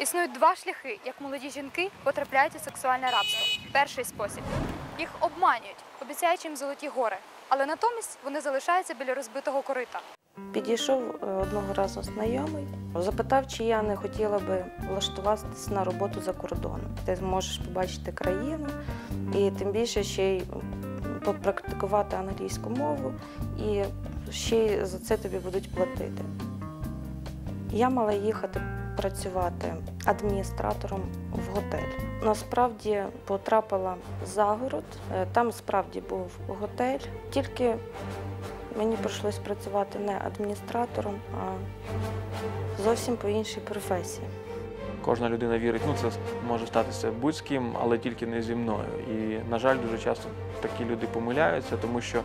Існують два шляхи, як молоді жінки потрапляють у сексуальне рабство. Перший спосіб їх обманюють, обіцяючи їм золоті гори, але натомість вони залишаються біля розбитого корита. Підійшов е, одного разу знайомий, запитав, чи я не хотіла би влаштуватися на роботу за кордоном. Ти зможеш побачити країну і тим більше ще й попрактикувати англійську мову, і ще й за це тобі будуть платити. Я мала їхати працювати адміністратором в готель. Насправді потрапила за город, е, там справді був готель, тільки Мені прийшлось працювати не адміністратором, а зовсім по іншій професії. Кожна людина вірить, ну це може статися будь з ким, але тільки не зі мною. І, на жаль, дуже часто такі люди помиляються, тому що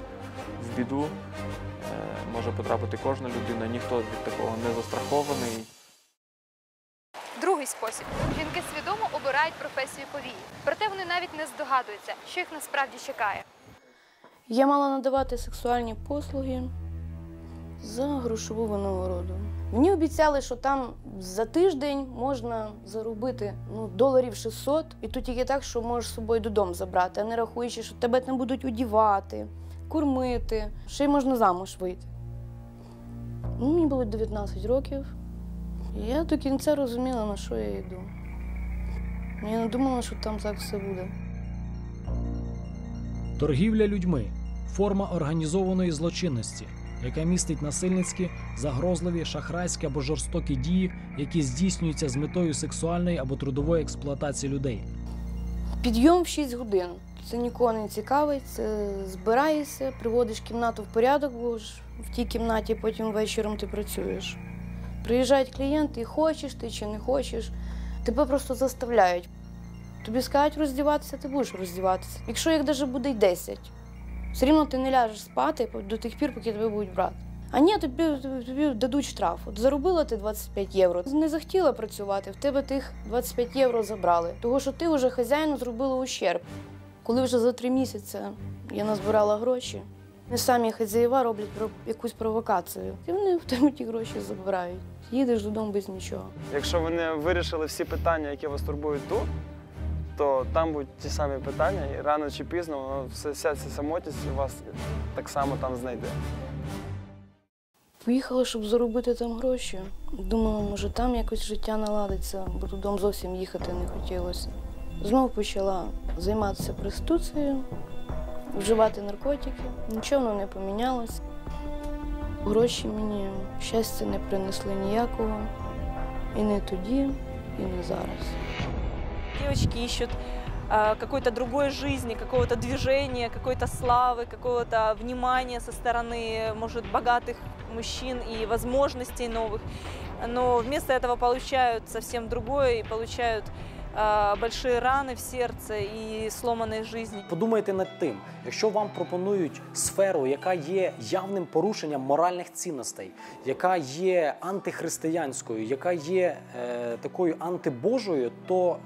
в біду е, може потрапити кожна людина, ніхто від такого не застрахований. Другий спосіб жінки свідомо обирають професію повії, проте вони навіть не здогадуються, що їх насправді чекає. Я мала надавати сексуальні послуги за грошову винагороду. Мені обіцяли, що там за тиждень можна заробити ну, доларів 600, і тут тільки так, що можеш з собою додому забрати, а не рахуючи, що тебе там будуть одівати, кормити, ще й можна замуж вийти. Ну, мені було 19 років. І я до кінця розуміла, на що я йду. Я не думала, що там так все буде. Торгівля людьми форма організованої злочинності, яка містить насильницькі, загрозливі, шахрайські або жорстокі дії, які здійснюються з метою сексуальної або трудової експлуатації людей. Підйом в 6 годин. Це нікого не цікавить. Це збираєшся, приводиш кімнату в порядок, бо ж в тій кімнаті потім вечором ти працюєш. Приїжджають клієнти, і хочеш ти чи не хочеш, тебе просто заставляють. Тобі скажуть роздіватися, ти будеш роздіватися. Якщо їх навіть буде й 10, все рівно ти не ляжеш спати до тих пір, поки тебе будуть брати. А ні, тобі, тобі дадуть штраф. От заробила ти 25 євро. Не захотіла працювати, в тебе тих 25 євро забрали. Того, що ти вже хазяїну зробила ущерб. Коли вже за три місяці я назбирала гроші, не самі хазяєва роблять якусь провокацію. І вони в тебе ті гроші забирають. Їдеш додому без нічого. Якщо вони вирішили всі питання, які вас турбують тут, то там будуть ті самі питання, і рано чи пізно вся ця самотність вас так само там знайде. Поїхала, щоб заробити там гроші. Думала, може там якось життя наладиться, бо додому зовсім їхати не хотілося. Знову почала займатися проституцією, вживати наркотики. Нічого воно не помінялось. Гроші мені щастя не принесли ніякого. І не тоді, і не зараз. Девочки ищут а, какой-то другой жизни, какого-то движения, какой-то славы, какого-то внимания со стороны, может, богатых мужчин и возможностей новых. Но вместо этого получают совсем другое и получают а, большие раны в сердце и сломанные жизни. Подумайте над тим, якщо вам пропонують сферу, яка є явним порушенням моральних цінностей, яка є антихристиянською, яка є е, такою антибожою, то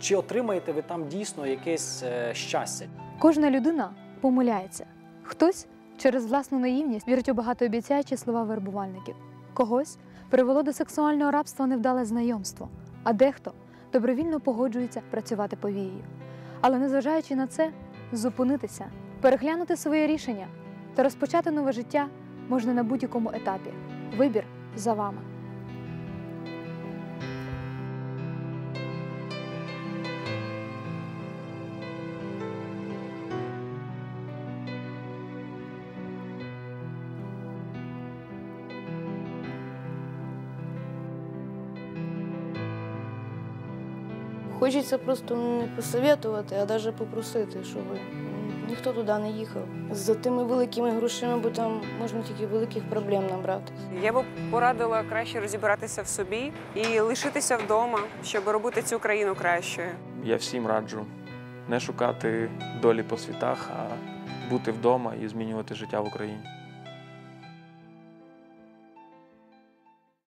чи отримаєте ви там дійсно якесь е, щастя? Кожна людина помиляється. Хтось через власну наївність вірить у багатообіцяючі слова вербувальників. Когось привело до сексуального рабства невдале знайомство, а дехто добровільно погоджується працювати повією. Але незважаючи на це, зупинитися, переглянути своє рішення та розпочати нове життя можна на будь-якому етапі. Вибір за вами. Хочеться просто не посоветувати, а навіть попросити, щоб ніхто туди не їхав. За тими великими грошима, бо там можна тільки великих проблем набрати. Я б порадила краще розібратися в собі і лишитися вдома, щоб робити цю країну кращою. Я всім раджу не шукати долі по світах, а бути вдома і змінювати життя в Україні.